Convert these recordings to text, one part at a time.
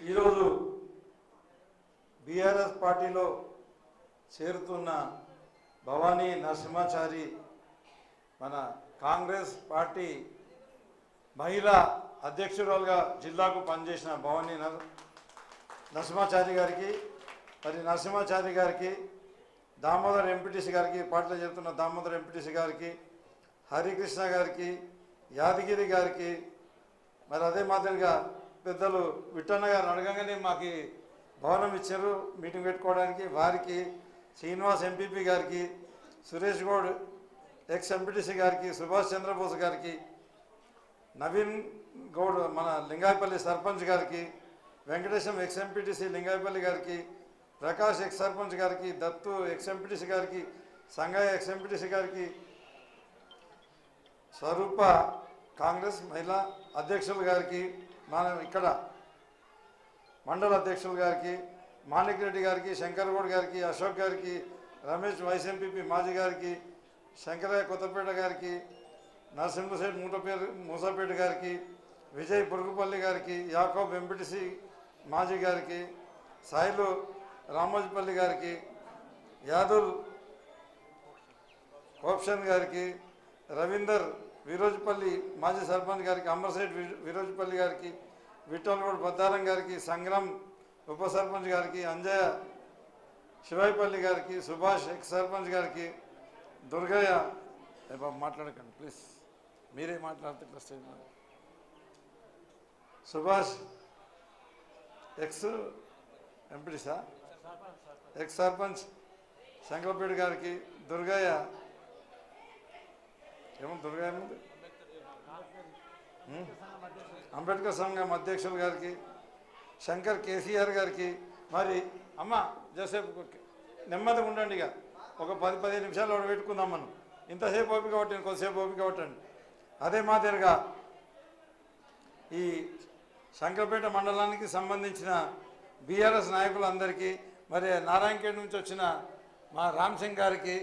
ఈరోజు బీఆర్ఎస్ పార్టీలో చేరుతున్న భవానీ నరసింహాచారి మన కాంగ్రెస్ పార్టీ మహిళా అధ్యక్షురాలుగా జిల్లాకు పనిచేసిన భవానీ నర నరసింహాచారి గారికి మరి నరసింహాచారి గారికి దామోదర్ ఎంపీటీసీ గారికి పార్టీలో చేరుతున్న దామోదర్ ఎంపీటీసీ గారికి హరికృష్ణ గారికి యాదగిరి గారికి మరి అదే మాదిరిగా పెద్దలు విట్టన్న గారు అడగంగానే మాకు భవనం ఇచ్చారు మీటింగ్ పెట్టుకోవడానికి. వారికి శ్రీనివాస్ ఎంపీపీ గారికి సురేష్ గౌడ్ ఎక్స్ ఎంపీటీసీ గారికి సుభాష్ చంద్రబోస్ గారికి నవీన్ గౌడ్ మన లింగాయపల్లి సర్పంచ్ గారికి వెంకటేశం ఎక్స్ ఎంపీటీసీ లింగాయపల్లి గారికి ప్రకాష్ ఎక్స్ సర్పంచ్ గారికి దత్తు ఎక్స్ ఎంపీటీసీ గారికి సంగయ్య ఎక్స్ ఎంపీటీసీ గారికి స్వరూప కాంగ్రెస్ మహిళా అధ్యక్షులు గారికి మనం ఇక్కడ మండల అధ్యక్షులు గారికి మాణిక్ రెడ్డి గారికి శంకర్గౌడ్ గారికి అశోక్ గారికి రమేష్ వైస్ ఎంపీపీ మాజీ గారికి శంకరయ్య కొత్తపేట గారికి నరసింహసేట్ మూటపేట మూసాపేట గారికి విజయ్ పురుగుపల్లి గారికి యాకోబ్ ఎంపిటిసి మాజీ గారికి సాయిలు రామోజీపల్లి గారికి యాదుల్ కోప్షన్ గారికి రవీందర్ వీరోజుపల్లి మాజీ సర్పంచ్ గారికి అమర్సేట్ వి- విరోజపల్లి గారికి విఠలగౌడ్ బద్దారం గారికి సంగ్రామ్ ఉప సర్పంచ్ గారికి అంజయ్య శివాయిపల్లి గారికి సుభాష్ ఎక్స్ సర్పంచ్ గారికి దుర్గయ్య. బాబు మాట్లాడకండి ప్లీజ్. మీరే మాట్లాడితే స్టేజ్ సుభాష్ ఎక్స్ ఎంపీసా ఎక్స్ సర్పంచ్. శంకరపేట గారికి దుర్గయ్య ఏమో దుర్గా ఏముంది అంబేద్కర్ సంఘం అధ్యక్షులు గారికి శంకర్ కేసీఆర్ గారికి మరి అమ్మ జోసేపు నెమ్మది నెమ్మదిగా ఉండండి ఇక. ఒక పది పదిహేను నిమిషాలు పెట్టుకుందాం మనం. ఇంతసేపు ఓపిక పట్టండి కొద్దిసేపు ఓపిక పట్టండి. అదే మాదిరిగా ఈ శంకరపేట మండలానికి సంబంధించిన బీఆర్ఎస్ నాయకులందరికీ మరి నారాయణఖేడ్ నుంచి వచ్చిన మా రామ్ సింగ్ గారికి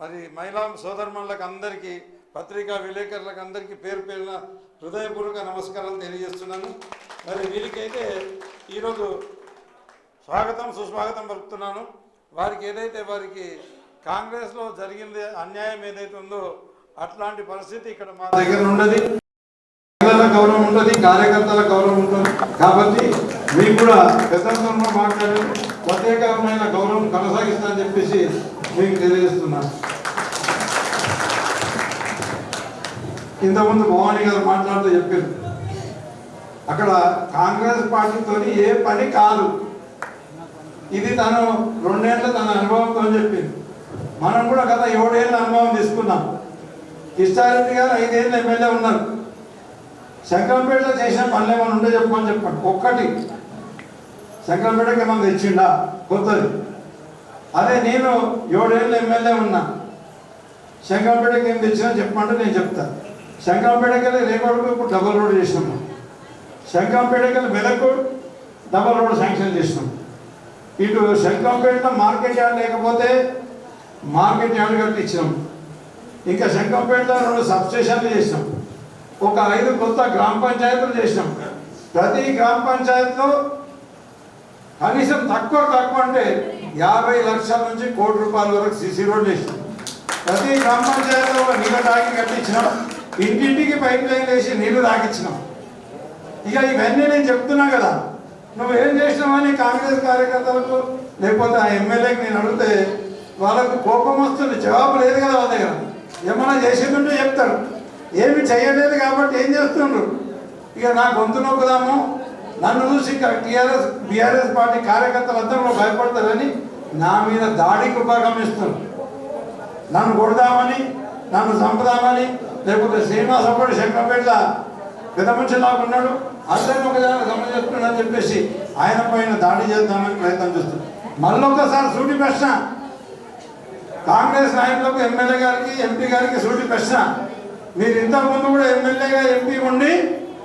మరి మహిళా సోదరుమణులకు అందరికీ పత్రికా విలేకరులకు అందరికీ పేరు పేరున హృదయపూర్వక నమస్కారాలు తెలియజేస్తున్నాను. మరి వీరికైతే ఈరోజు స్వాగతం సుస్వాగతం పలుకుతున్నాను. వారికి ఏదైతే వారికి కాంగ్రెస్లో జరిగింది అన్యాయం ఏదైతే ఉందో అట్లాంటి పరిస్థితి ఇక్కడ మా దగ్గర ఉన్నది. మహిళల గౌరవం ఉంటుంది కార్యకర్తల గౌరవం ఉంటుంది. కాబట్టి మీకు కూడా పెద్దలతో మాట్లాడారు ప్రత్యేకమైన గౌరవం కొనసాగిస్తానని చెప్పేసి మీకు తెలియజేస్తున్నాను ఇంతకుముందు భవానీ గారు మాట్లాడుతూ చెప్పారు. అక్కడ కాంగ్రెస్ పార్టీతో ఏ పని కాదు. ఇది తను రెండేళ్ళ తన అనుభవంతో చెప్పింది. మనం కూడా గత ఏడేళ్ళ అనుభవం తీసుకున్నాం. కిష్టారెడ్డి గారు ఐదేళ్ళు ఎమ్మెల్యే ఉన్నారు. శంకరంపేటలో చేసిన పనులు ఏమైనా ఉంటే చెప్పమని చెప్పండి. ఒక్కటి. శంకరంపేటకి ఏమైనా తెచ్చిండా? కొత్తది. అదే నేను ఏడేళ్ళు ఎమ్మెల్యే ఉన్నా. శంకరంపేటకి ఏం తెచ్చినా చెప్పమంటే నేను చెప్తాను శంకరంపేటకి వెళ్ళి రేపటికి ఇప్పుడు డబల్ రోడ్ చేసినాము. శంకరంపేటకి వెళ్ళి మెలకు డబల్ రోడ్ శాంక్షన్ చేసినాం ఇటు శంకరంపేటలో మార్కెట్ యార్డ్ లేకపోతే మార్కెట్ యార్డ్ కట్టించినాం ఇంకా శంకరంపేటలో రెండు సబ్స్టేషన్లు చేసినాం ఒక ఐదు కొత్త గ్రామ పంచాయతీలు చేసినాం ప్రతి గ్రామ పంచాయతీలో కనీసం తక్కువ తక్కువ అంటే యాభై లక్షల నుంచి కోటి రూపాయల వరకు సీసీ రోడ్లు వేసినాం ప్రతి గ్రామ పంచాయతీలో ఒక నీళ్ళ తాగి కట్టించినాం. ఇంటింటికి పైప్ లైన్ వేసి నీళ్ళు తాగించినాం ఇక ఇవన్నీ నేను చెప్తున్నా కదా. నువ్వు ఏం చేసినావని కాంగ్రెస్ కార్యకర్తలకు? లేకపోతే ఆ ఎమ్మెల్యేకి నేను అడిగితే వాళ్ళకు కోపం వస్తుంది. జవాబు లేదు కదా వాళ్ళ దగ్గర. ఏమన్నా చేసేదంటే చెప్తారు. ఏమి చేయలేదు కాబట్టి ఏం చేస్తుండ్రు? ఇక నా గొంతు నొక్కుదాము. నన్ను చూసి టీఆర్ఎస్ బీఆర్ఎస్ పార్టీ కార్యకర్తలు అందరూ భయపడతారని నా మీద దాడికి ఉపగమిస్తున్నారు నన్ను కొడదామని నన్ను చంపుదామని లేకపోతే శ్రీనివాస అప్పుడు శంకరపేట పెద్ద మనిషి నాకు ఉన్నాడు. అందరిని ఒక జనం అని చెప్పేసి ఆయన పైన దాడి చేద్దామని ప్రయత్నం చేస్తున్నాడు మళ్ళొకసారి సూటి ప్రశ్న. కాంగ్రెస్ నాయకులకు ఎమ్మెల్యే గారికి ఎంపీ గారికి సూటి ప్రశ్న. మీరు ఇంతకుముందు కూడా ఎమ్మెల్యేగా ఎంపీ ఉండి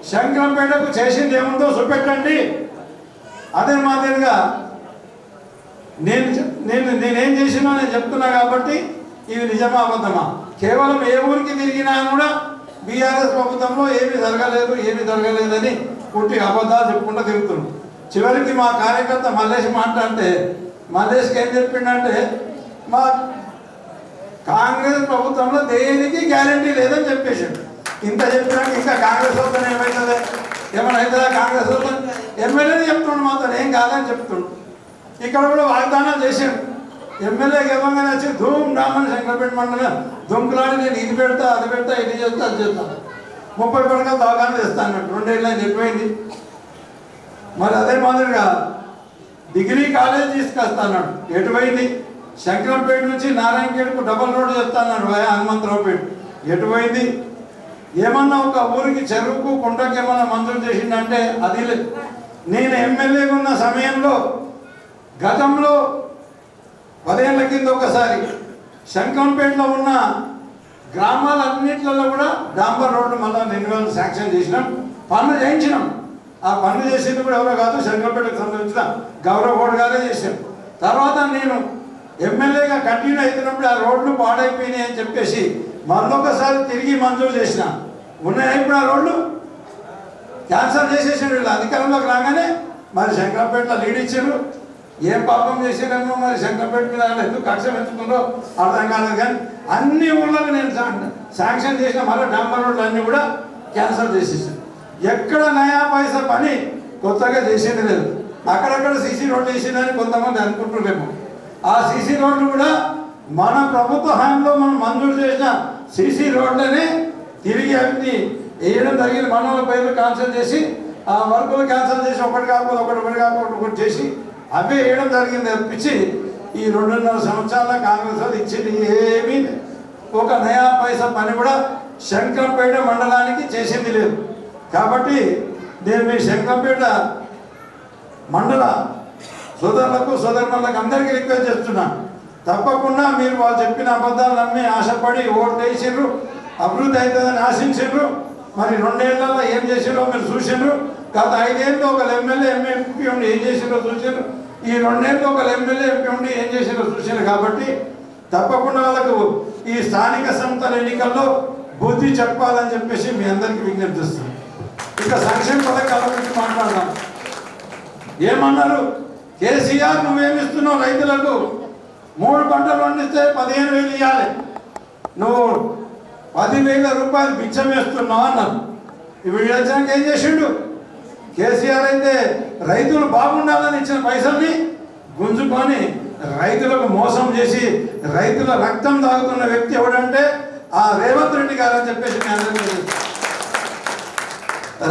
శంకరంపేటకు చేసింది ఏముందో చూపెట్టండి. అదే మాదిరిగా నేను నేను నేనేం చేసినా నేను చెప్తున్నా కాబట్టి ఇవి నిజమా అబద్ధమా? కేవలం ఏ ఊరికి తిరిగినా కూడా బీఆర్ఎస్ ప్రభుత్వంలో ఏమీ జరగలేదు ఏమీ జరగలేదని పుట్టి అబద్ధాలు చెప్పుకుంటూ తిరుగుతున్నాం. చివరికి మా కార్యకర్త మల్లేష్ మాట్లాడితే మల్లేష్కి ఏం చెప్పిండంటే మా కాంగ్రెస్ ప్రభుత్వంలో దేనికి గ్యారంటీ లేదని చెప్పేశాడు. ఇంత చెప్పినాక ఇంకా కాంగ్రెస్ వద్దని ఏమవుతుంది ఏమైనా అవుతుందా కాంగ్రెస్ వద్ద ఎమ్మెల్యేని ఏం కాదని చెప్తుండు. ఇక్కడ కూడా వాగ్దానాలు చేశాడు. ఎమ్మెల్యేకి ఇవ్వగానే వచ్చి ధూమ్ డామని శంకరపేట మండలం దుంకులాడి నేను ఇది పెడతా అది పెడతా ఇది చేస్తా అది చేస్తాను ముప్పై పడకలు దవాఖాన తెస్తాను రెండేళ్ళు అని చెప్పిపోయింది మరి అదే మాదిరిగా డిగ్రీ కాలేజ్ తీసుకొస్తాడు ఎటుపోయింది శంకరంపేట నుంచి నారాయణఖేడ్కు డబల్ రోడ్ చేస్తాడు వయ హనుమంతరావుపేట. ఎటుపోయింది ఏమన్నా ఒక ఊరికి చెరువుకు కుంటకి ఏమన్నా మంజూరు చేసిందంటే అది లేదు నేను ఎమ్మెల్యేగా ఉన్న సమయంలో గతంలో పదేళ్ళ కింద ఒకసారి శంకంపేటలో ఉన్న గ్రామాలన్నింటిలో కూడా డాంబర్ రోడ్డు మళ్ళీ రెన్యువల్ శాంక్షన్ చేసినాం. పనులు చేయించినాం. ఆ పనులు చేసింది కూడా ఎవరో కాదు శంకంపేటకు సంబంధించిన గౌరవ గారే చేశాం తర్వాత నేను ఎమ్మెల్యేగా కంటిన్యూ అవుతున్నప్పుడు ఆ రోడ్లు పాడైపోయినాయి అని చెప్పేసి మరొకసారి తిరిగి మంజూరు చేసిన. ఉన్నాయి ఇప్పుడు ఆ రోడ్లు? క్యాన్సల్ చేసేసాడు. వీళ్ళు అధికారంలోకి రాగానే మరి శంకరపేటలో లీడ్ ఇచ్చారు. ఏం పాపం చేసేదేమో మరి శంకరపేట మీద? ఎందుకు కక్ష పెంచుకుందో అర్థం కాలేదు కానీ అన్ని ఊళ్ళకి నేను శాంక్షన్ చేసిన మళ్ళీ డాంబర్ రోడ్లు అన్నీ కూడా క్యాన్సల్ చేసేసాను ఎక్కడ నయా పైసా పని కొత్తగా చేసేది లేదు. అక్కడక్కడ సీసీ రోడ్లు వేసిందని కొంతమంది అనుకుంటున్నారేమో. ఆ సీసీ రోడ్లు కూడా మన ప్రభుత్వ హయాంలో మనం మంజూరు చేసిన సీసీ రోడ్లనే తిరిగి అన్ని వేయడం జరిగింది మన వాళ్ళ పేర్లు క్యాన్సిల్ చేసి ఆ వర్కులు క్యాన్సిల్ చేసి ఒకటి కాకపోతే ఒకటి ఒకటి కాకపోతే ఒకటి చేసి అవే వేయడం జరిగింది. తప్పించి ఈ రెండున్నర సంవత్సరాల కాంగ్రెస్ వాళ్ళు ఇచ్చింది ఏమీ ఒక నయా పైసా పని కూడా శంకరంపేట మండలానికి చేసింది లేదు. కాబట్టి నేను మీ శంకరంపేట మండల సోదరులకు సోదరులకు అందరికీ రిక్వెస్ట్ చేస్తున్నాను తప్పకుండా మీరు వాళ్ళు చెప్పిన అబద్ధాలు నమ్మి ఆశపడి ఓట్లు వేసిండ్రు అభివృద్ధి అవుతుందని ఆశించిండ్రు మరి రెండేళ్ళలో ఏం చేసిండ్రో మీరు చూసిండ్రు గత ఐదేళ్ళు ఒక ఎమ్మెల్యే ఎంపీ ఉండి ఏం చేసిండ్రో చూసిండ్రు ఈ రెండేళ్ళు ఒక ఎమ్మెల్యే ఎంపీ ఉండి ఏం చేసిండ్రో చూసిండ్రు కాబట్టి తప్పకుండా వాళ్ళకు ఈ స్థానిక సంస్థల ఎన్నికల్లో బుద్ధి చెప్పాలని చెప్పేసి మీ అందరికీ విజ్ఞప్తిస్తుంది ఇక సంక్షేమ పథకాల గురించి మాట్లాడదాం. ఏమన్నారు? కేసీఆర్ నువ్వేమిస్తున్నావు రైతులకు? మూడు పంటలు పండిస్తే పదిహేను వేలు ఇవ్వాలి నువ్వు పదివేల రూపాయలు మిచ్చం వేస్తున్నావు అన్నారు. ఇప్పుడు వచ్చినాక ఏం చేసిండు? కేసీఆర్ అయితే రైతులు బాగుండాలని ఇచ్చిన పైసల్ని గుంజుకొని రైతులకు మోసం చేసి రైతుల రక్తం తాగుతున్న వ్యక్తి ఎవడంటే ఆ రేవంత్ రెడ్డి గారు అని చెప్పేసి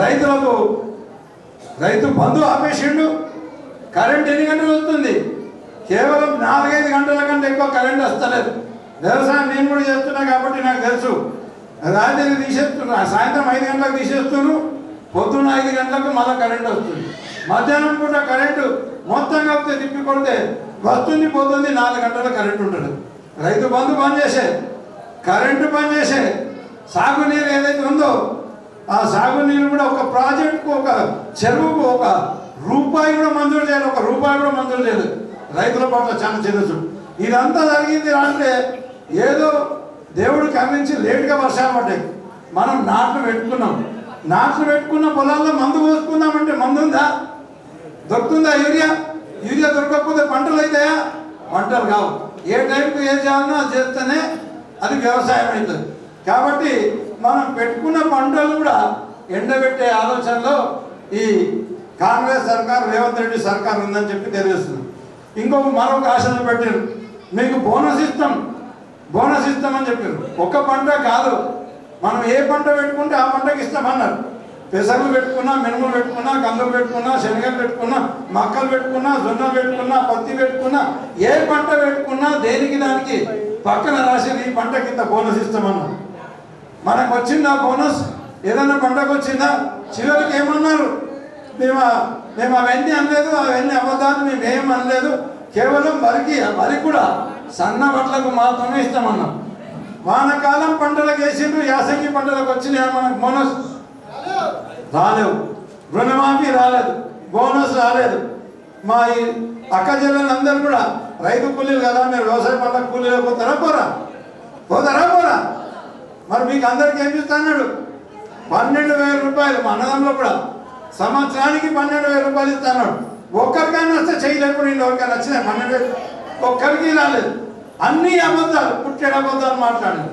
రైతులకు రైతు బంధు ఆపేసిండు. కరెంట్ ఎన్ని గంటలు వస్తుంది కేవలం నాలుగైదు గంటల కంటే ఎక్కువ కరెంట్ వస్తలేదు. వ్యవసాయం నేను కూడా చేస్తున్నా కాబట్టి నాకు తెలుసు. రాత్రి తీసేస్తున్నా. సాయంత్రం ఐదు గంటలకు తీసేస్తున్నాను పొద్దున్న ఐదు గంటలకు మళ్ళీ కరెంట్ వస్తుంది. మధ్యాహ్నం పూట కరెంటు మొత్తం కలిపితే తిప్పి కొడితే వస్తుంది పోతుంది నాలుగు గంటల కరెంటు ఉంటుంది. రైతు బంధు బంద్ చేసే కరెంటు బంద్ చేసే సాగునీరు ఏదైతే ఉందో ఆ సాగునీరు కూడా ఒక ప్రాజెక్టుకు ఒక చెరువుకు ఒక రూపాయి కూడా మంజూరు చేయాలి. ఒక రూపాయి కూడా మంజూరు చేయలేదు. రైతుల పట్ల చాలా చిన్నచు ఇదంతా జరిగింది రా అంటే ఏదో దేవుడు కరుణించి లేటుగా వర్షాలు పడ్డాయి. మనం నాట్లు పెట్టుకున్నాం. నాట్లు పెట్టుకున్న పొలాల్లో మందు పోసుకుందామంటే మందు ఉందా దొరుకుతుందా యూరియా? యూరియా దొరకకపోతే పంటలు అవుతాయా? పంటలు కావు. ఏ టైంకి ఏం చేయాలనో అది చేస్తేనే అది వ్యవసాయం అవుతుంది. కాబట్టి మనం పెట్టుకున్న పంటలు కూడా ఎండబెట్టే ఆలోచనలో ఈ కాంగ్రెస్ సర్కార్ రేవంత్ రెడ్డి సర్కార్ ఉందని చెప్పి తెలియజేస్తుంది ఇంకొక మరొక ఆశలు పెట్టారు. మీకు బోనస్ ఇస్తాం. బోనస్ ఇస్తామని చెప్పారు. ఒక్క పంట కాదు. మనం ఏ పంట పెట్టుకుంటే ఆ పంటకి ఇస్తామన్నారు పెసర్లు పెట్టుకున్నా మినుములు పెట్టుకున్నా కందులు పెట్టుకున్నా శనగలు పెట్టుకున్నా మక్కలు పెట్టుకున్నా జొన్నలు పెట్టుకున్నా పత్తి పెట్టుకున్నా ఏ పంట పెట్టుకున్నా దేనికి దానికి పక్కన రాసిన ఈ పంట కింద బోనస్ ఇస్తామన్నారు. మనకు వచ్చిందా బోనస్? ఏదైనా పంటకు వచ్చిందా? చివరికి ఏమన్నారు? మేము మేము అవన్నీ అనలేదు అవన్నీ అబద్ధాలు మేము ఏం అనలేదు. కేవలం వరికి వరి కూడా సన్న వడ్లకు మాత్రమే ఇస్తామన్నాం వానకాలం పంటలకు వేసిండ్రు యాసంగి పంటలకు వచ్చినాయా మనకు? బోనస్. రాలేవు. రుణమాఫీ రాలేదు. బోనస్ రాలేదు. మా ఈ అక్క చెల్లెలందరూ కూడా రైతు కూలీలు కదా మీరు వ్యవసాయ పంటల కూలీలు పోతారా? పోరా. పోతారా పోరా? మరి మీకు అందరికి ఏం ఇస్తున్నాడు పన్నెండు వేల రూపాయలు మా అన్నదంలో కూడా. సంవత్సరానికి పన్నెండు వేల రూపాయలు ఇస్తాను ఒక్కరికైనా వస్తే చేయలేకుండా నేను ఎవరికైనా వచ్చినాయి? పన్నెండు వేలు. ఒక్కరికి రాలేదు అన్ని అబద్ధాలు పుట్టేడు అబద్ధాలు మాట్లాడారు.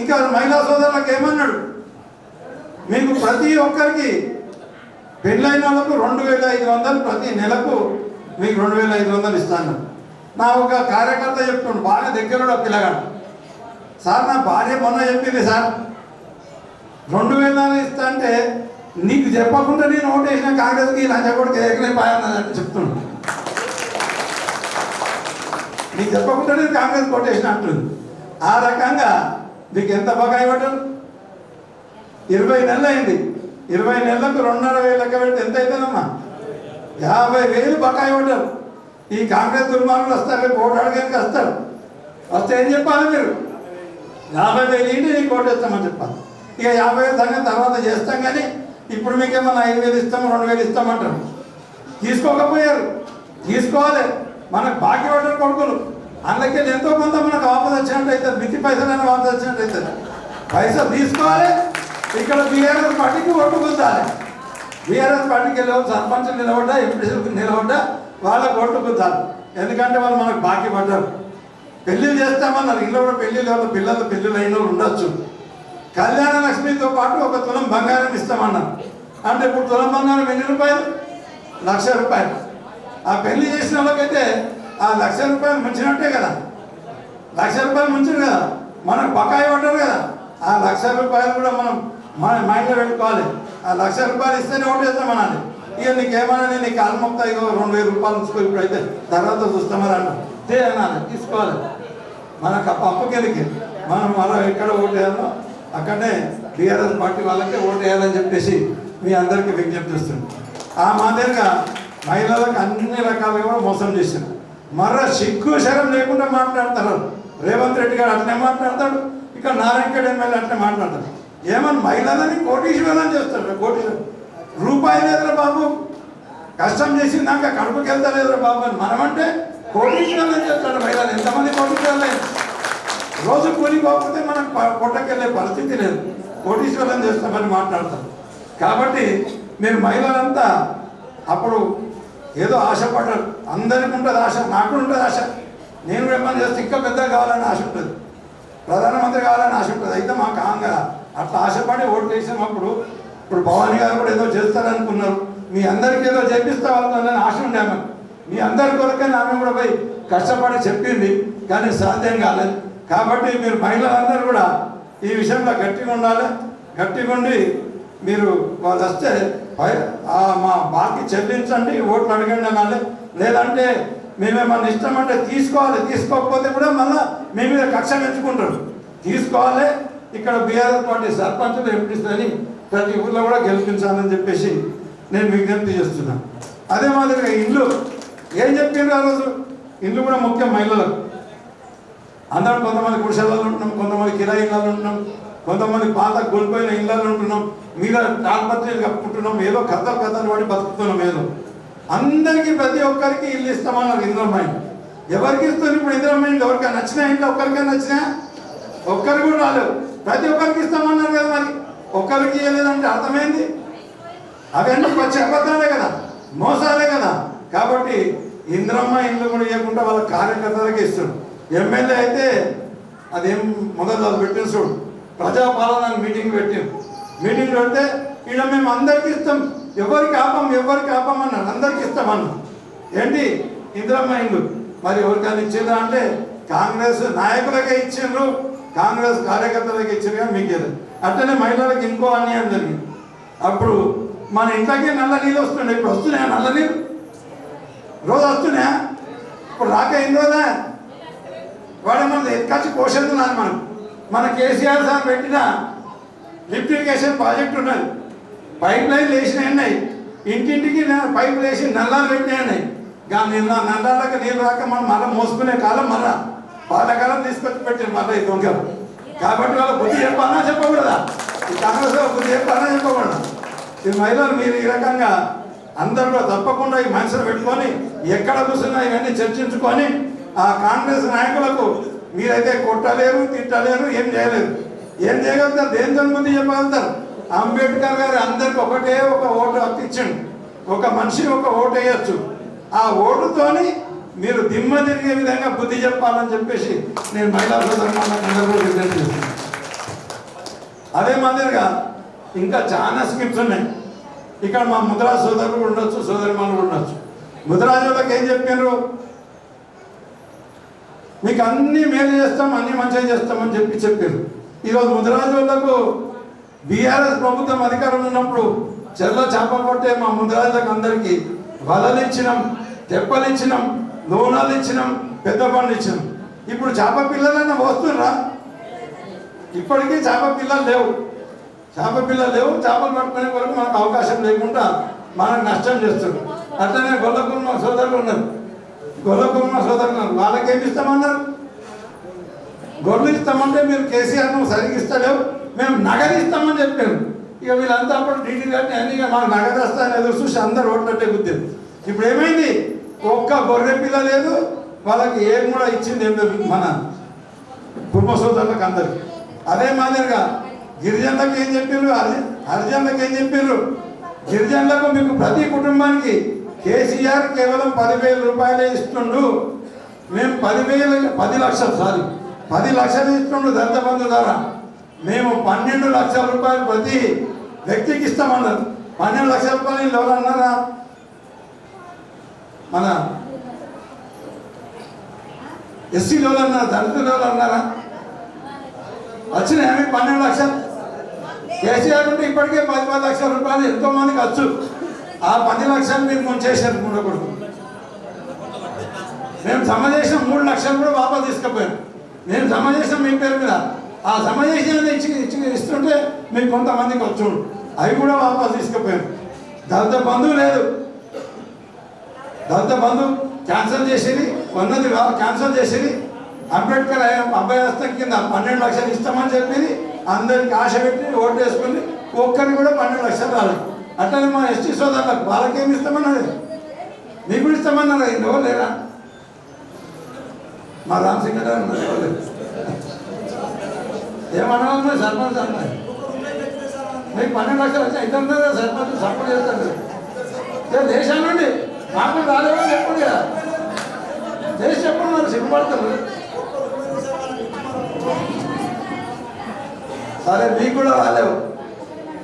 ఇంకా మహిళా సోదరులకు ఏమన్నాడు? మీకు ప్రతి ఒక్కరికి పెళ్ళైన వాళ్ళకు రెండు వేల ఐదు వందలు ప్రతి నెలకు మీకు రెండు వేల ఐదు వందలు ఇస్తాను. నా ఒక కార్యకర్త చెప్తుండు బాగా దగ్గర పిల్లగాడు. సార్ నా భార్య మొన్న చెప్పింది సార్ రెండు వేల ఇస్తా అంటే నీకు చెప్పకుండా నేను ఓటేసిన కాంగ్రెస్కి లంచ కొడుకు ఎగలేపాయన్నది చెప్తుండు. నీకు చెప్పకుండానే కాంగ్రెస్ కొట్టేసిన అంటుంది. ఆ రకంగా నీకు ఎంత బకాయి ఇవ్వటం? ఇరవై నెలలు అయింది. ఇరవై నెలలకు రెండున్నర వేలు లెక్క పెడితే ఎంత అవుతుందమ్మా యాభై వేలు బకాయి పడ్డారు ఈ కాంగ్రెస్ దుర్మార్గులు వస్తారు రేపు ఓటు అడగడానికి వస్తారు. వస్తే ఏం చెప్పాలి మీరు? యాభై వేలు ఏంటి నీకు కోటేస్తామని చెప్పాలి. ఇక యాభై వేలు సంగతి తర్వాత చేస్తాం కానీ ఇప్పుడు మీకేమన్నా ఐదు వేలు ఇస్తాం రెండు వేలు ఇస్తామంటారు? తీసుకోకపోయారు. తీసుకోవాలి. మనకు బాకీ పడ్డారు కొడుకులు. అందుకే ఎంతో కొంత మనకు వాపసు వచ్చినట్టు అవుతుంది మితి పైసలైనా వాపసు వచ్చినట్టు అవుతుంది పైసలు తీసుకోవాలి ఇక్కడ బీఆర్ఎస్ పార్టీకి ఓటు గుద్దాలి బీఆర్ఎస్ పార్టీకి వెళ్ళి సర్పంచ్ నిలబడ్డా ఎంపీసీలకు నిలబడ్డా వాళ్ళకి ఓటు గుద్దాలి ఎందుకంటే వాళ్ళు మనకు బాకీ పడ్డారు. పెళ్ళిళ్ళు చేస్తామన్నారు. ఇంట్లో కూడా పెళ్ళిళ్ళు వాళ్ళ పిల్లలు పెళ్ళిళ్ళు అయిన ఉండొచ్చు. కళ్యాణ లక్ష్మితో పాటు ఒక తులం బంగారం ఇస్తామన్నారు. అంటే ఇప్పుడు తులం బంగారం ఎన్ని రూపాయలు? లక్ష రూపాయలు. ఆ పెళ్ళి చేసిన వాళ్ళకైతే ఆ లక్ష రూపాయలు ముంచినట్టే కదా. లక్ష రూపాయలు ముంచారు కదా. మనకు బకాయి పడ్డారు కదా. ఆ లక్ష రూపాయలు కూడా మనం మన మైండ్లో పెట్టుకోవాలి. ఆ లక్ష రూపాయలు ఇస్తేనే ఓటు వేస్తామనాలి ఇక నీకేమన్నా నేను నీకు ఆల్మొక్తా ఇగో రెండు వేల రూపాయలు ఉంచుకో ఇప్పుడైతే తర్వాత చూస్తామని అన్న. తే అన్నాను తీసుకోవాలి. మనకు ఆ పప్పుకెళ్ళకి మనం మనం ఎక్కడ ఓటు వేయాలో అక్కడనే టీఆర్ఎస్ పార్టీ వాళ్ళకే ఓటు వేయాలని చెప్పేసి మీ అందరికీ విజ్ఞప్తి చేస్తుంది ఆ మాదిరిగా మహిళలకు అన్ని రకాలుగా కూడా మోసం చేసినారు మర్ర సిగ్గు శరం లేకుండా మాట్లాడతారు. రేవంత్ రెడ్డి గారు అట్లనే మాట్లాడతాడు. ఇక్కడ నారాయణగడ్ ఎమ్మెల్యే అట్లనే మాట్లాడతాడు. ఏమని మహిళలని కోటీశ్వరం చేస్తాడు కోటీశ్వరం. రూపాయి లేదురా బాబు. కష్టం చేసిందాక కడుపుకి వెళ్తలేదురా బాబు అని మనమంటే కోటీశ్వరం చేస్తాడు మహిళలు. ఎంతమంది కోటీశ్వరులే? రోజు కూలిపోకపోతే మనం కొట్టకెళ్ళే పొట్టకెళ్ళే పరిస్థితి లేదు. కోటీశ్వరం చేస్తామని మాట్లాడతాం కాబట్టి మీరు మహిళలంతా అప్పుడు ఏదో ఆశపడ్డాను. అందరికీ ఉంటుంది ఆశ నాకు ఉంటుంది ఆశ. నేను కూడా ఏమన్నా చేస్తే ఇంకా పెద్దగా కావాలని ఆశ ఉంటుంది. ప్రధానమంత్రి కావాలని ఆశ ఉంటుంది. అయితే మాకు కాంగా అట్లా ఆశపడి ఓటు వేసినప్పుడు ఇప్పుడు భవానీ గారు కూడా ఏదో చేస్తారనుకున్నారు. మీ అందరికీ ఏదో చేపిస్తా వాళ్ళని ఆశ ఉండే ఆమె మీ అందరి కొరకైనా ఆమె కూడా పోయి కష్టపడి చెప్పింది కానీ సాధ్యం కాలేదు. కాబట్టి మీరు మహిళలందరూ కూడా ఈ విషయంలో గట్టిగా ఉండాలి. గట్టిగా ఉండి మీరు వాళ్ళు వస్తే మా బాకీ చెల్లించండి ఓట్లు అడగండి అనాలి. లేదంటే మేమేమన్నా ఇష్టమంటే తీసుకోవాలి తీసుకోకపోతే కూడా మళ్ళీ మీ మీద కక్ష పెంచుకుంటారు. తీసుకోవాలి ఇక్కడ బీఆర్ఎస్ పార్టీ సర్పంచులు ఎంపీలని ప్రతి ఊర్లో కూడా గెలిపించాలని చెప్పేసి నేను విజ్ఞప్తి చేస్తున్నాను అదే మాదిరిగా ఇల్లు ఏం చెప్పిండ్రు ఆ రోజు? ఇల్లు కూడా ముఖ్యం మహిళలకు. అందరం కొంతమంది గుడిసెలలో ఉంటున్నాం కొంతమంది కిరాయి ఉంటున్నాం. కొంతమంది పాత కోల్పోయిన ఇళ్ళలో ఉంటున్నాం మీద తాల్పత్రులు కప్పుకుంటున్నాం ఏదో కథలు కథలు పడి బతుకుతున్నాం ఏదో. అందరికీ ప్రతి ఒక్కరికి ఇల్లు ఇస్తామన్నారు ఇంద్రమ్మాయి. ఎవరికి ఇస్తారు ఇప్పుడు ఇంద్రమ్మాయి ఎవరికైనా నచ్చినా ఇంట్లో ఒక్కరికైనా నచ్చినా? ఒక్కరు కూడా రాలేవు ప్రతి ఒక్కరికి ఇస్తామన్నారు కదా మరి. ఒక్కరికి ఇవ్వలేదంటే అర్థమైంది? అవన్నీ పచ్చి అబద్ధాలే కదా మోసాలే కదా. కాబట్టి ఇంద్రమ్మ ఇల్లు కూడా ఇవ్వకుండా వాళ్ళ కార్యకర్తలకి ఇస్తాడు ఎమ్మెల్యే అయితే అదేం మొదలు పెట్టిన చూడు. ప్రజాపాలన అని మీటింగ్ పెట్టాం మీటింగ్ పెడితే ఈడ మేము అందరికి ఇస్తాం. ఎవరికి ఆపం ఎవరికి ఆపం అన్నారు. అందరికి ఇస్తామన్నా ఏంటి? ఇందిరమ్మ ఇండ్లు. మరి ఎవరికైనా ఇచ్చిందా అంటే కాంగ్రెస్ నాయకులకే ఇచ్చిండ్రు. కాంగ్రెస్ కార్యకర్తలకి ఇచ్చారు కానీ మీకు అట్లనే మహిళలకు ఇంకో అన్యాయం జరిగింది. అప్పుడు మన ఇంట్లోకి నల్ల నీళ్ళు వస్తున్నాయి. ఇప్పుడు వస్తున్నాయా నల్ల నీళ్ళు? రోజు వస్తున్నాయా? ఇప్పుడు రాక ఎన్ని రోజా? వాడు మన ఎక్కచ్చి పోషిస్తున్నాను మనం. మన కేసీఆర్ సార్ పెట్టిన లిఫ్ట్ ఇరిగేషన్ ప్రాజెక్ట్ ఉన్నది. పైప్ లైన్ వేసినాయి ఉన్నాయి ఇంటింటికి నా- పైప్ వేసి నల్లాలు పెట్టినాయి కానీ నల్లాలకు నీళ్ళు రాక మనం మళ్ళీ మోసుకునే కాలం మళ్ళా పాతకాలం తీసుకొచ్చి పెట్టారు మళ్ళీ ఈ దొంగలు. కాబట్టి వాళ్ళ బుద్ధి చెప్పాలన్నా చెప్పకూడదా? ఈ కాంగ్రెస్ బుద్ధి చెప్పాలన్నా చెప్పకూడదా? ఈ మహిళలు మీరు ఈ రకంగా అందరూ తప్పకుండా ఈ మనుషులు పెట్టుకొని ఎక్కడ కూర్చున్నా ఇవన్నీ చర్చించుకొని ఆ కాంగ్రెస్ నాయకులకు మీరైతే కొట్టలేరు తిట్టలేరు ఏం చేయలేరు. ఏం చేయగలుగుతారు? దేని దాని ముందు చెప్పగలుగుతారు? అంబేద్కర్ గారు అందరికి ఒకటే ఒక ఓటు హక్కు ఇచ్చిండు. ఒక మనిషి ఒక ఓటు వేయచ్చు. ఆ ఓటుతోని మీరు దిమ్మ తిరిగే విధంగా బుద్ధి చెప్పాలని చెప్పేసి నేను మహిళా సోదరులు విజ్ఞప్తి చేస్తున్నాను అదే మాదిరిగా ఇంకా చాలా స్కీమ్స్ ఉన్నాయి. ఇక్కడ మా ముద్రా సోదరులు ఉండొచ్చు సోదరిమణులు కూడా ఉండొచ్చు. ముద్రాజులకు ఏం చెప్పారు మీకు అన్ని మేలు చేస్తాం అన్ని మంచిగా చేస్తామని చెప్పి చెప్పారు. ఈరోజు ముద్రాజులకు బీఆర్ఎస్ ప్రభుత్వం అధికారం ఉన్నప్పుడు చెల్ల చేప కొట్టే మా ముద్రాజులకు అందరికీ వలలు ఇచ్చినాం తెప్పలు ఇచ్చినాం లోనాలు ఇచ్చినాం పెద్ద పండ్లు ఇచ్చినాం. ఇప్పుడు చేప పిల్లలైనా వస్తున్నారా ఇప్పటికీ చేప పిల్లలు లేవు. చేప పిల్లలు లేవు చేపలు పట్టుకునే వరకు మనకు అవకాశం లేకుండా మనకు నష్టం చేస్తున్నారు. అట్లనే గొల్లకుర్మ సోదరులు ఉన్నారు. గొల్లకుర్మ సోదరులు ఉన్నారు వాళ్ళకి ఏమి ఇస్తామన్నారు? గొర్రెలు ఇస్తామంటే మీరు కేసీఆర్ను సరిగ్గా ఇస్తలేవు మేము నగదు ఇస్తామని చెప్పారు. ఇక వీళ్ళంతా అప్పుడు డీటీ కట్టి అన్ని మాకు నగదు వస్తాయని ఎదురు చూసి అందరు ఓట్లట్టే గుద్దారు. ఇప్పుడు ఏమైంది? ఒక్క గొర్రె పిల్ల లేదు వాళ్ళకి ఏం కూడా ఇచ్చింది ఏం లేదు మన కుటుంబ సోదరులకు అందరికి. అదే మాదిరిగా గిరిజనులకు ఏం చెప్పారు హరిజనులకు ఏం చెప్పారు గిరిజనులకు మీకు ప్రతి కుటుంబానికి కేసీఆర్ కేవలం పదివేల రూపాయలే ఇస్తుండు. మేము పదివేల పది లక్షలు సారీ పది లక్షలు ఇస్తుండు దళిత ద్వారా మేము పన్నెండు లక్షల రూపాయలు ప్రతి వ్యక్తికి ఇస్తామన్నారు. పన్నెండు లక్షల రూపాయలు ఎవరు అన్నారా? మన ఎస్సీలో అన్నారు? దళితులు అన్నారా? వచ్చినాయి పన్నెండు లక్షలు? కేసీఆర్ ఉంటే ఇప్పటికే పది పది లక్షల రూపాయలు ఎంతో మందికి వచ్చు ఆ పది లక్షలు మీరు ముంచేశారు ఉండకూడదు మేము జమ చేసిన మూడు లక్షలు కూడా వాపస్ తీసుకుపోయాం. మేము జమ చేసిన మీ పేరు మీద. ఆ జమ చేసిన ఇచ్చి ఇచ్చి ఇస్తుంటే మీకు కొంతమందికి వచ్చాడు. అవి కూడా వాపస్ తీసుకుపోయాం. దళిత బంధువు లేదు. దళిత బంధువు క్యాన్సిల్ చేసేది ఉన్నది క్యాన్సల్ క్యాన్సిల్ చేసేది. అంబేద్కర్ అభ్యవస్థ కింద పన్నెండు లక్షలు ఇస్తామని చెప్పింది అందరికి ఆశ పెట్టి ఓటు వేసుకుని ఒక్కరికి కూడా పన్నెండు లక్షలు రాలేదు. అట్లనే మా ఎస్టీ సోదరులకు వాళ్ళకేమి ఇస్తామన్నది మీకు కూడా ఇస్తామన్నారు ఇంకో లేరా? మా రామ్ సింగ్ గారు ఉన్నారు, ఎవరు లేరు. ఏమన్నా సర్పంచ్ అన్నారు మీకు పన్నెండు లక్షలు వచ్చి ఇద్దరు ఉన్నారు సర్పంచ్ సపోర్ట్ చేస్తారు. దేశం నుండి? మాకు రాలేవని చెప్పండి కదా. చేసి చెప్పండి మరి సిగ్గుపడతారు సరే మీకు కూడా రాలేవు.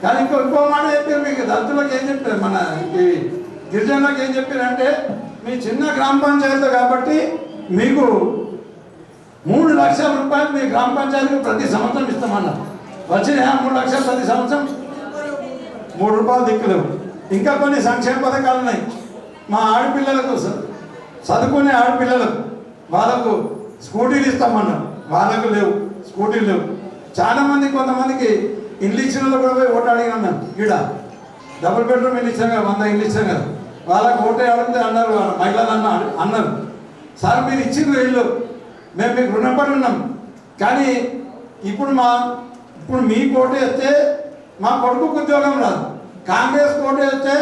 కానీ ఇంకో ఇంకో మాట చెప్పారు మీకు దళితులకు ఏం చెప్పారు మన ఈ గిరిజనులకు ఏం చెప్పారంటే మీ చిన్న గ్రామ పంచాయతీ కాబట్టి మీకు మూడు లక్షల రూపాయలు మీ గ్రామ పంచాయతీకి ప్రతి సంవత్సరం ఇస్తామన్నారు. వచ్చినాయా మూడు లక్షలు ప్రతి సంవత్సరం? మూడు రూపాయలు దిక్కులేవు. ఇంకా కొన్ని సంక్షేమ పథకాలు ఉన్నాయి. మా ఆడపిల్లలకు చదువుకునే ఆడపిల్లలకు వాళ్ళకు స్కూటీలు ఇస్తామన్నారు. వాళ్ళకు లేవు స్కూటీలు లేవు. చాలామంది కొంతమందికి ఇల్లు ఇచ్చినలో కూడా పోయి ఓటు అడిగినాం మేము ఈడ డబుల్ బెడ్రూమ్ ఇల్లు ఇచ్చాం కదా వంద ఇల్లు ఇచ్చాం కదా. వాళ్ళకు ఓటే అడిగితే అన్నారు మహిళలు అన్న అన్నారు. సార్ మీరు ఇచ్చింది ఇల్లు. మేము మీకు రుణపడి ఉన్నాం. కానీ ఇప్పుడు మా ఇప్పుడు మీ కోట వేస్తే మా కొడుకుకు ఉద్యోగం రాదు. కాంగ్రెస్ కోట వేస్తే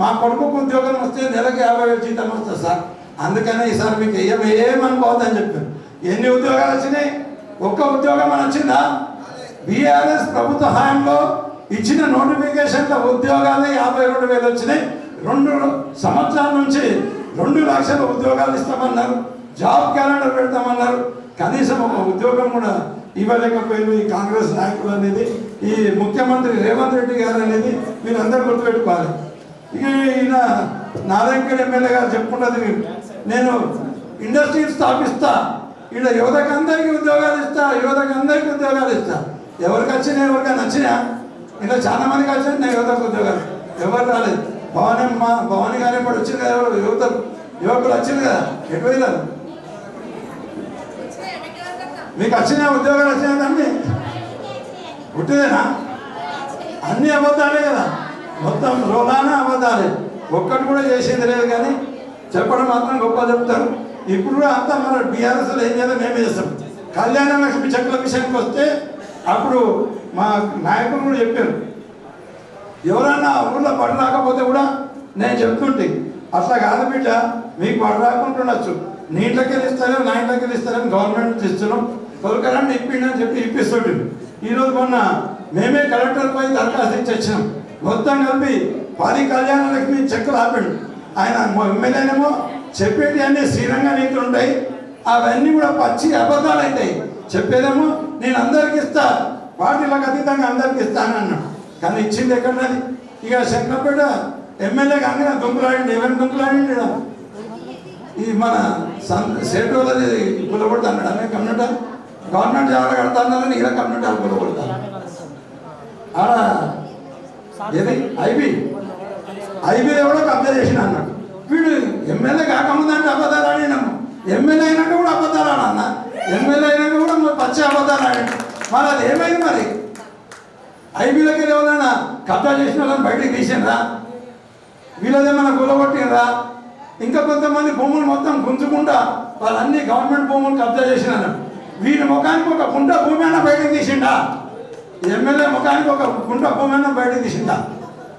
మా కొడుకుకు ఉద్యోగం వస్తే నెలకి యాభై వేలు జీతం వస్తుంది సార్. అందుకనే ఈసారి మీకు ఏం ఏమనుకోవద్దని చెప్పారు ఎన్ని ఉద్యోగాలు వచ్చినాయి? ఒక్క ఉద్యోగం అని వచ్చిందా? బీఆర్ఎస్ ప్రభుత్వ హయాంలో ఇచ్చిన నోటిఫికేషన్ల ఉద్యోగాలు యాభై రెండు వేలు వచ్చినాయి. రెండు సంవత్సరాల నుంచి రెండు లక్షల ఉద్యోగాలు ఇస్తామన్నారు. జాబ్ క్యాలెండర్ పెడతామన్నారు. కనీసం ఒక ఉద్యోగం కూడా ఇవ్వలేకపోయింది ఈ కాంగ్రెస్ నాయకులు అనేది. ఈ ముఖ్యమంత్రి రేవంత్ రెడ్డి గారు అనేది మీరు అందరూ గుర్తుపెట్టుకోవాలి. ఇక ఈయన నారాయణ ఎమ్మెల్యే గారు చెప్పుకున్నది నేను ఇండస్ట్రీస్ స్థాపిస్తా. ఈడ యువతకు అందరికీ ఉద్యోగాలు ఇస్తా యువతకు అందరికీ ఉద్యోగాలు ఇస్తా. ఎవరికి వచ్చినా ఎవరికైనా నచ్చినా ఇంకా చాలా మందికి వచ్చినా నేను యువతకు ఉద్యోగాలు. ఎవరు రాలేదు. భవానీ మా భవానీ గారు ఇప్పుడు వచ్చింది కదా? ఎవరు? యువత యువకులు వచ్చింది కదా? ఎటు వెళ్ళారు మీకు వచ్చిన ఉద్యోగాలు అన్ని పుట్టిదేనా అన్ని అబద్ధాలే కదా. మొత్తం రోలానే అబద్ధాలే. ఒక్కటి కూడా చేసేది లేదు కానీ చెప్పడం మాత్రం గొప్ప చెప్తారు. ఇప్పుడు కూడా అంతా మన బీఆర్ఎస్లో ఏం చేయాలో మేమే చేస్తాం. కళ్యాణ లక్ష్మి చెక్కుల విషయానికి వస్తే అప్పుడు మా నాయకులు కూడా చెప్పారు. ఎవరన్నా ఊళ్ళో పడి రాకపోతే కూడా నేను చెప్తుంటే అట్లా కాదు బిడ్డ మీకు పడి రాకుంటుండొచ్చు నీ ఇంట్లోకి నా ఇంట్లోకి వెళ్ళి గవర్నమెంట్ ఇస్తున్నాం. తొలకరాన్ని ఇప్పిండి అని చెప్పి ఇప్పిస్తుంటే ఈరోజు మొన్న మేమే కలెక్టర్ పోయి దరఖాస్తు ఇచ్చి వచ్చినాం. మొత్తం కలిపి పది కళ్యాణ లక్ష్మి చెక్కులు ఆపాడు. ఆయన ఎమ్మెల్యేనేమో చెప్పేటి అన్ని శ్రీరంగ నీతులు ఉంటాయి. అవన్నీ కూడా పచ్చి అబద్ధాలు అవుతాయి. చెప్పేదేమో నేను అందరికి ఇస్తా పార్టీలకు అతీతంగా అందరికి ఇస్తాను అన్నాడు. కానీ ఇచ్చింది ఎక్కడది? ఇక శంకరపేట ఎమ్మెల్యే కానీ దుంకులాడిండి ఎవరిని దుంకులాడిండి ఈ మన సేటు వాళ్ళది కులబడుతా అన్నాడు. అనే కమ్యూనిటీ గవర్నమెంట్ జాగ్రత్త కడతానని ఇలా కమ్యూనిటీ వాళ్ళు ఆడ ఏది? ఐబీ? ఐబీ ఎవడో కబ్జా చేసిన అన్నాడు. వీడు ఎమ్మెల్యే కాకముందంటే అబద్ధాలు ఆడినాము. ఎమ్మెల్యే అయినట్టు కూడా అబద్ధాలు ఆడన్నా ఎమ్మెల్యే అయినా కూడా మరి పచ్చి అబద్ధాలు ఆడాడు. మరి అది ఏమైంది మరి? ఐబీలకి ఎవరైనా కబ్జా చేసిన వాళ్ళని బయటకు తీసిండ్రా? వీళ్ళదేమైనా కూలగొట్టినరా ఇంకా కొంతమంది భూములు మొత్తం గుంజుకుంటా వాళ్ళన్నీ గవర్నమెంట్ భూములు కబ్జా చేసినారు. వీరి ముఖానికి ఒక గుంట భూమి అయినా బయటకు తీసిండా? ఎమ్మెల్యే ముఖానికి ఒక గుంట భూమి అయినా బయటకు తీసిండా?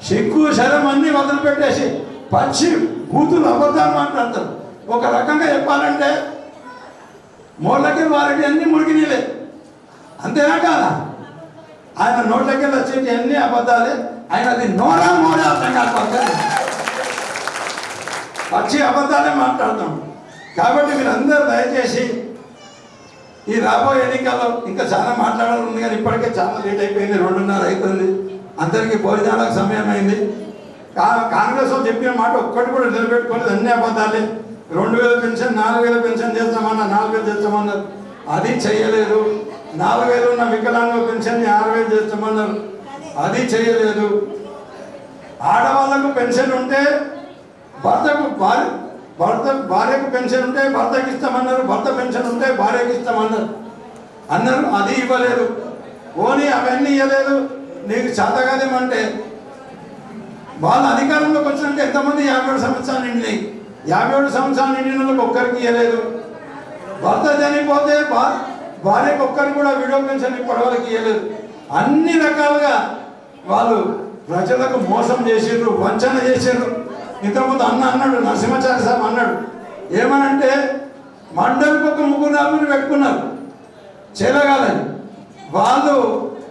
సిగ్గు శరం అన్ని వదిలిపెట్టేసి పచ్చి బూతులు అబద్ధాలు మాట్లాడతారు. ఒక రకంగా చెప్పాలంటే మోళ్ళకి వారికి అన్ని మురికి నీళ్ళే అంతేనా కాదా ఆయన నోట్లకి వచ్చేటి అన్ని అబద్ధాలే. ఆయన అది నోరా మోరా అర్థం కాకపోతే పచ్చి అబద్ధాలే మాట్లాడతాం. కాబట్టి మీరందరూ దయచేసి ఈ రాబోయే ఎన్నికల్లో ఇంకా చాలా మాట్లాడాలి ఉంది కానీ ఇప్పటికే చాలా లేట్ అయిపోయింది రెండున్నర అవుతుంది అందరికీ భోజనాలకు సమయం అయింది. కా కాంగ్రెస్ వాళ్ళు చెప్పిన మాట ఒక్కటి కూడా నిలబెట్టుకోలేదు అన్ని అబద్ధాలే. రెండు వేల పెన్షన్ నాలుగు వేల పెన్షన్ చేస్తామన్నా నాలుగు వేలు చేస్తామన్నారు. అది చేయలేదు. నాలుగు వేలు ఉన్న వికలాంగ పెన్షన్ని ఆరు వేలు చేస్తామన్నారు. అది చేయలేదు. ఆడవాళ్ళకు పెన్షన్ ఉంటే భర్తకు భార్య భర్త భార్యకు పెన్షన్ ఉంటే భర్తకి ఇస్తామన్నారు. భర్త పెన్షన్ ఉంటే భార్యకి ఇస్తామన్నారు. అన్నారు అది ఇవ్వలేదు. ఓని అవన్నీ ఇవ్వలేదు నీకు చేతగాదేమంటే వాళ్ళ అధికారంలోకి వచ్చినాక ఎంతమంది యాభై సంవత్సరాలు నిండినాయి. యాభై ఏడు సంవత్సరాలు నిండిన ఒక్కరికి ఇవ్వలేదు భర్త చనిపోతే భార్యకు ఒక్కరికి కూడా విడో పెన్షన్ ఇప్పటివరకు ఇవ్వలేదు అన్ని రకాలుగా వాళ్ళు ప్రజలకు మోసం చేసిండ్రు వంచన చేసిండ్రు. ఇంతకుముందు అన్న అన్నాడు నరసింహచారి సాబ్ అన్నాడు. ఏమనంటే మండలికి ఒక ముగ్గురు నలుగురు పెట్టుకున్నారు. చేయగాలని వాళ్ళు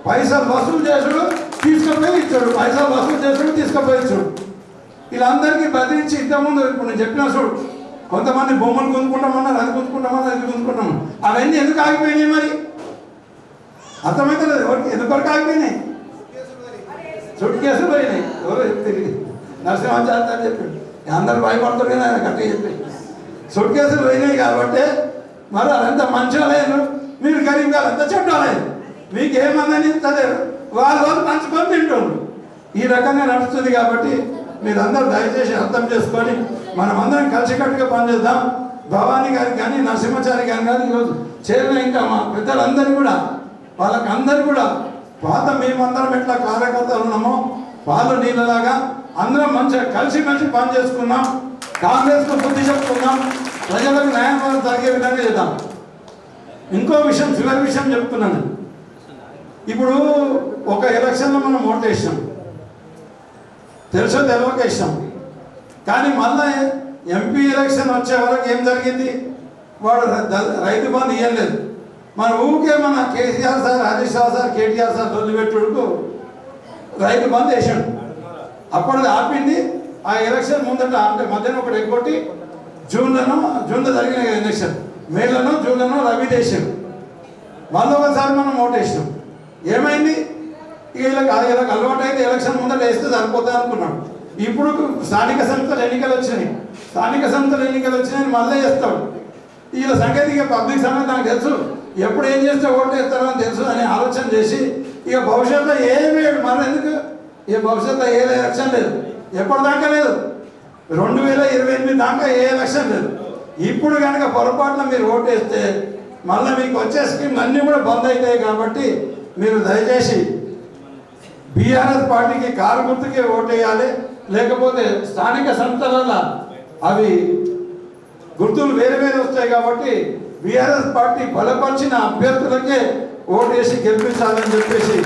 పైసలు వసూలు చేసుడు తీసుకుపోయి ఇచ్చాడు. పైసలు వసూలు చేసుడు తీసుకుపోయి ఇచ్చాడు. వీళ్ళందరికీ బదిలించి ఇంతకుముందు ఇప్పుడు నేను చెప్పిన చూడు కొంతమంది బొమ్మలు కొనుక్కుంటామన్నారు అది కొనుక్కుంటామన్నారు అది కొనుక్కుంటాం అవన్నీ ఎందుకు ఆగిపోయినాయి మరి? అర్థమైతే లేదు ఎవరికి ఎందుకు ఆగిపోయినాయి? చుట్టు కేసులు పోయినాయి. ఎవరో చెప్తే నరసింహాచార్య అని చెప్పాడు. అందరు భయపడతారు కానీ ఆయన గట్టిగా చెప్పి చుట్టు కేసులు పోయినాయి కాబట్టి మరి అదంతా మంచోలేదు మీరు గరీబ్ గారు అంతా చెడ్డలేదు మీకు ఏమందని వాళ్ళు వాళ్ళు పంచుకొని తింటుండ్రు ఈ రకంగా నడుస్తుంది కాబట్టి మీరందరూ దయచేసి అర్థం చేసుకొని మనం అందరం కలిసికట్టుగా పనిచేద్దాం. భవానీ గారికి కానీ నరసింహచారి గారి కానీ ఈరోజు చేరిన ఇంకా మా పెద్దలందరూ కూడా వాళ్ళకి అందరూ కూడా పాత మేమందరం ఎట్లా కార్యకర్తలు ఉన్నామో వాళ్ళు నీళ్ళలాగా అందరం మంచిగా కలిసి కలిసి పని చేసుకున్నాం కాంగ్రెస్కు బుద్ధి చెప్పుకున్నాం ప్రజలకు న్యాయం జరిగే విధంగా చేద్దాం. ఇంకో విషయం చివరి విషయం చెప్తున్నాను. ఇప్పుడు ఒక ఎలక్షన్లో మనం ఓటు వేసాం తెలుసో తెలియక ఇష్టం. కానీ మళ్ళా ఎంపీ ఎలక్షన్ వచ్చే వరకు ఏం జరిగింది? వాడు రైతు బంధు ఇవ్వలేదు మన ఊరికే మన KCR sir Harish Rao sir KTR sir వదిలిపెట్టుడుకు Rythu Bandhu వేసాడు. అప్పటిది ఆపింది. ఆ ఎలక్షన్ ముందట అంటే మధ్యన ఒకటి ఎగ్గొట్టి జూన్లోనో జూన్లో జరిగిన ఎలక్షన్. మేలోనో జూన్లోనో రవి దేశం మళ్ళీ ఒకసారి మనం ఓటేసినాం. ఏమైంది? ఇక వీళ్ళకి వీళ్ళకి అలవాటు అయితే ఎలక్షన్ ముందర వేస్తే సరిపోతుంది అనుకున్నాడు. ఇప్పుడు స్థానిక సంస్థల ఎన్నికలు వచ్చినాయి. స్థానిక సంస్థల ఎన్నికలు వచ్చినాయి మళ్ళీ వేస్తాడు వీళ్ళ సంగతి ఇక పబ్లిక్ సంగతి నాకు తెలుసు. ఎప్పుడు ఏం చేస్తే ఓటు వేస్తారో అని తెలుసు అని ఆలోచన చేసి ఇక భవిష్యత్తులో ఏమీ మరి ఎందుకు? ఇక భవిష్యత్తులో ఏ ఎలక్షన్ లేదు. ఎప్పటిదాకా లేదు. రెండు వేల ఇరవై ఎనిమిది దాకా ఏ ఎలక్షన్ లేదు. ఇప్పుడు కనుక పొరపాటున మీరు ఓటు వేస్తే మళ్ళీ మీకు వచ్చే స్కీమ్ అన్నీ కూడా బంద్ అవుతాయి కాబట్టి మీరు దయచేసి బీఆర్ఎస్ పార్టీకి కారు గుర్తుకే ఓటేయాలి లేకపోతే స్థానిక సంస్థలలో అవి గుర్తులు వేరు వేరు వస్తాయి కాబట్టి బీఆర్ఎస్ పార్టీ బలపరిచిన అభ్యర్థులకే ఓటేసి గెలిపించాలని చెప్పేసి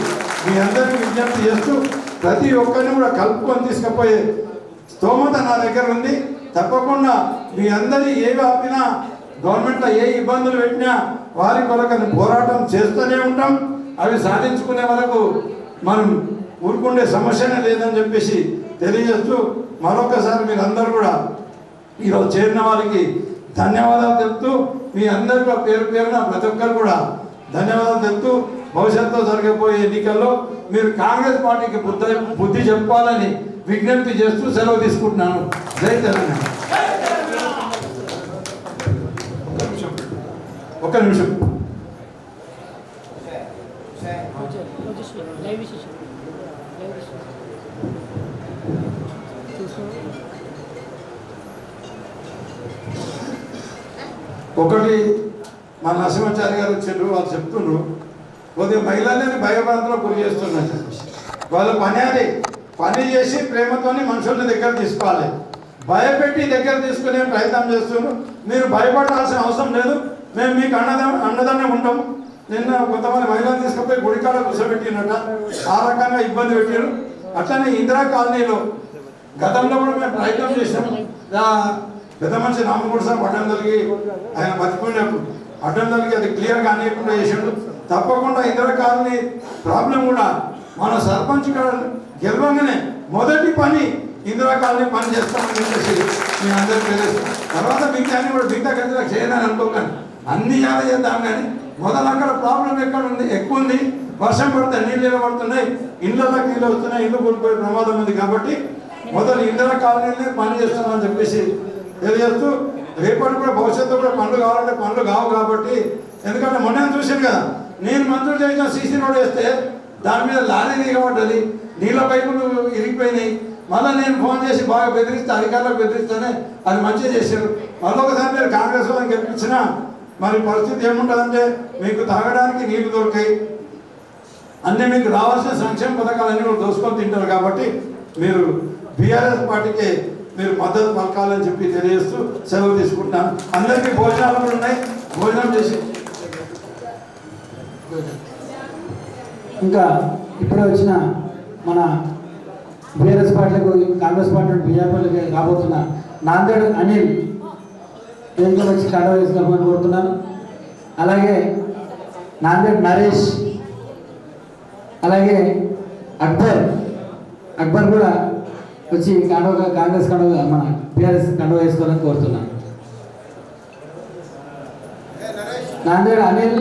మీ అందరికీ విజ్ఞప్తి చేస్తూ ప్రతి ఒక్కరిని కూడా కలుపుకొని తీసుకుపోయే స్తోమత నా దగ్గర ఉంది. తప్పకుండా మీ అందరి ఏవి ఆపినా గవర్నమెంట్లో ఏ ఇబ్బందులు పెట్టినా వారి కొరకు పోరాటం చేస్తూనే ఉంటాం. అవి సాధించుకునే వరకు మనం ఊరుకుండే సమస్యనే లేదని చెప్పేసి తెలియజేస్తూ మరొకసారి మీరందరూ కూడా ఈరోజు చేరిన వారికి ధన్యవాదాలు తెలుపుతూ మీ అందరి పేరు పేరున ప్రతి ఒక్కరు కూడా ధన్యవాదాలు తెలుపుతూ భవిష్యత్తులో జరగబోయే ఎన్నికల్లో మీరు కాంగ్రెస్ పార్టీకి బుద్ధి బుద్ధి చెప్పాలని విజ్ఞప్తి చేస్తూ సెలవు తీసుకుంటున్నాను. జై తెలంగాణ. ఒక్క నిమిషం. లైవ్ విశేషం లైవ్ విశేషం ఒకటి మా నరసింహాచారి గారు వచ్చారు వాళ్ళు చెప్తుండ్రు. కొద్దిగా మహిళలని భయభ్రాంతిలో గురి చేస్తున్నారు వాళ్ళ పని అది. పని చేసి ప్రేమతోని మనుషుల్ని దగ్గర తీసుకోవాలి. భయపెట్టి దగ్గర తీసుకునే ప్రయత్నం చేస్తున్నారు. మీరు భయపడాల్సిన అవసరం లేదు. మేము మీకు అన్నదా అన్నదాన్ని ఉంటాము. నిన్న కొంతమంది మహిళలు తీసుకుపోయి గుడికాడ కూర్చోబెట్టినట్ట ఆ రకంగా ఇబ్బంది పెట్టారు అట్లనే ఇందిరా కాలనీలో గతంలో కూడా మేము ప్రయత్నం చేసాము పెద్ద మనిషి రామగూడ సార్ అడ్డం జరిగి ఆయన బతికిపోయినప్పుడు అడ్డం జరిగి అది క్లియర్గా అనేకుండా చేసాడు. తప్పకుండా ఇందిరా కాలనీ ప్రాబ్లం కూడా మన సర్పంచ్ గారు గెలవంగానే మొదటి పని ఇందిరా కాలనీ పని చేస్తామని చెప్పేసి మీ అందరికీ తెలుస్తాం తర్వాత మిగతా అన్ని కూడా మిగతా గదిలో చేయదని అనుకోకండి. అన్ని యాద చేద్దాం కానీ మొదలు అక్కడ ప్రాబ్లం ఎక్కడ ఉంది ఎక్కువ ఉంది వర్షం పడితే నీళ్ళు నిలబడుతున్నాయి. ఇళ్ళలో నీళ్ళు వస్తున్నాయి. ఇల్లు కోల్పోయే ప్రమాదం ఉంది కాబట్టి మొదలు ఇంధన కాలనీ పని చేస్తున్నామని చెప్పేసి తెలియజేస్తూ రేపటి కూడా భవిష్యత్తు కూడా పనులు కావాలంటే పనులు కావు కాబట్టి ఎందుకంటే మొన్న చూసాను కదా నేను మంజూరు చేసిన సీసీ రోడ్ వేస్తే దాని మీద లారీ దిగబడ్డది. నీళ్ళ పైపులు ఇరిగిపోయినాయి. మళ్ళీ నేను ఫోన్ చేసి బాగా బెదిరిస్తే అధికారులకు బెదిరిస్తేనే అది మంచిగా చేశారు. మళ్ళీ ఒకసారి మీరు కాంగ్రెస్ వాళ్ళని గెలిపించినా మరి పరిస్థితి ఏముంటుందంటే మీకు తాగడానికి నీళ్ళు దొరికాయి. అన్నీ మీకు రావాల్సిన సంక్షేమ పథకాలన్నీ కూడా దోసుకొని తింటారు కాబట్టి మీరు బీఆర్ఎస్ పార్టీకి మీరు మద్దతు పలకాలని చెప్పి తెలియజేస్తూ సెలవు తీసుకుంటాను అందరికీ భోజనాలు కూడా ఉన్నాయి. భోజనం చేసి ఇంకా ఇప్పుడే వచ్చిన మన బీఆర్ఎస్ పార్టీలకు కాంగ్రెస్ పార్టీ నుండి బీజేపీలకు రాబోతున్న నాందేడ్ అనిల్ వేదిక వచ్చి కండ వేసుకోమని కోరుతున్నాను. అలాగే నాందేడ్ నరేష్ అలాగే అక్బర్ అక్బర్ కూడా వచ్చి కండవ కాంగ్రెస్ కండవ మన టీఆర్ఎస్ కండవ వేసుకోవాలని కోరుతున్నాను. నాందేడ్ అనిల్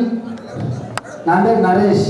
నాందేడ్ నరేష్